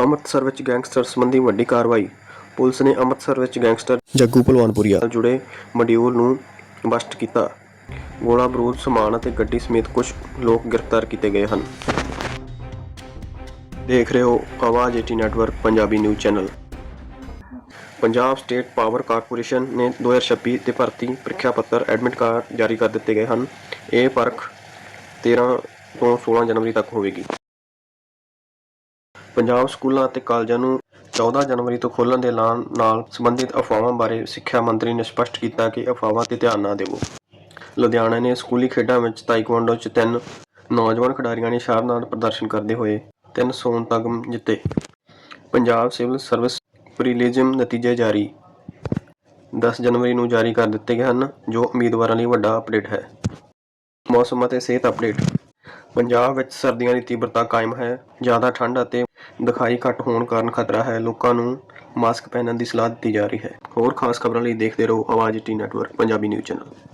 ਅੰਮ੍ਰਿਤਸਰ ਵਿੱਚ ਗੈਂਗਸਟਰ ਸੰਬੰਧੀ ਵੱਡੀ ਕਾਰਵਾਈ। ਪੁਲਿਸ ਨੇ ਅੰਮ੍ਰਿਤਸਰ ਵਿੱਚ ਗੈਂਗਸਟਰ ਜੱਗੂ ਭਲਵਾਨਪੁਰੀਆ ਨਾਲ ਜੁੜੇ ਮੋਡਿਊਲ ਨੂੰ ਬਸਟ ਕੀਤਾ। ਗੋਲਾ ਬਰੂਦ ਸਮਾਨ ਅਤੇ ਗੱਡੀ ਸਮੇਤ ਕੁਝ ਲੋਕ ਗ੍ਰਿਫਤਾਰ ਕੀਤੇ ਗਏ ਹਨ। ਦੇਖ ਰਹੇ ਹੋ Awaaz eighty network Punjabi news channel. Punjab State Power Corporation ਨੇ 2026 ਦੇ ਭਰਤੀ ਪ੍ਰੀਖਿਆ ਪੱਤਰ ਐਡਮਿਟ ਕਾਰਡ ਜਾਰੀ ਕਰ ਦਿੱਤੇ ਗਏ ਹਨ। ਇਹ ਪਰਖ 13 ਤੋਂ 16 ਜਨਵਰੀ ਤੱਕ ਹੋਵੇਗੀ। ਪੰਜਾਬ ਸਕੂਲਾਂ ਅਤੇ ਕਾਲਜਾਂ ਨੂੰ 14 ਜਨਵਰੀ ਤੋਂ ਖੋਲ੍ਹਣ ਦੇ ਐਲਾਨ ਨਾਲ ਸੰਬੰਧਿਤ ਅਫਵਾਹਾਂ ਬਾਰੇ ਸਿੱਖਿਆ ਮੰਤਰੀ ਨੇ ਸਪਸ਼ਟ ਕੀਤਾ ਕਿ ਅਫਵਾਹਾਂ ਤੇ ਧਿਆਨ ਨਾ ਦੇਵੋ। ਲੁਧਿਆਣਾ ਨੇ ਸਕੂਲੀ ਖੇਡਾਂ ਵਿੱਚ ਤਾਈਕਵਾਂਡੋ 'ਚ ਤਿੰਨ ਨੌਜਵਾਨ ਖਿਡਾਰੀਆਂ ਨੇ ਸ਼ਾਨਦਾਰ ਪ੍ਰਦਰਸ਼ਨ ਕਰਦੇ ਹੋਏ ਤਿੰਨ ਸੋਨ ਤਗਮ ਜਿੱਤੇ। ਪੰਜਾਬ ਸਿਵਲ ਸਰਵਿਸ ਪ੍ਰੀਲਿਮਸ ਨਤੀਜੇ ਜਾਰੀ। 10 ਜਨਵਰੀ ਨੂੰ ਜਾਰੀ ਕਰ ਦਿੱਤੇ ਗਏ ਹਨ, ਜੋ ਉਮੀਦਵਾਰਾਂ ਲਈ ਵੱਡਾ ਅਪਡੇਟ ਹੈ। ਮੌਸਮ ਅਤੇ ਸਿਹਤ ਅਪਡੇਟ। ਪੰਜਾਬ ਵਿੱਚ ਸਰਦੀਆਂ ਦੀ ਤੀਬਰਤਾ ਕਾਇਮ ਹੈ, ਜ਼ਿਆਦਾ ਠੰਡ ਅਤੇ ਦਿਖਾਈ ਘੱਟ ਹੋਣ ਕਾਰਨ ਖਤਰਾ ਹੈ। ਲੋਕਾਂ ਨੂੰ ਮਾਸਕ ਪਹਿਨਣ ਦੀ ਸਲਾਹ ਦਿੱਤੀ ਜਾ ਰਹੀ ਹੈ। ਹੋਰ ਖਾਸ ਖਬਰਾਂ ਲਈ ਦੇਖਦੇ ਰਹੋ Awaaz T network, Punjabi news channel.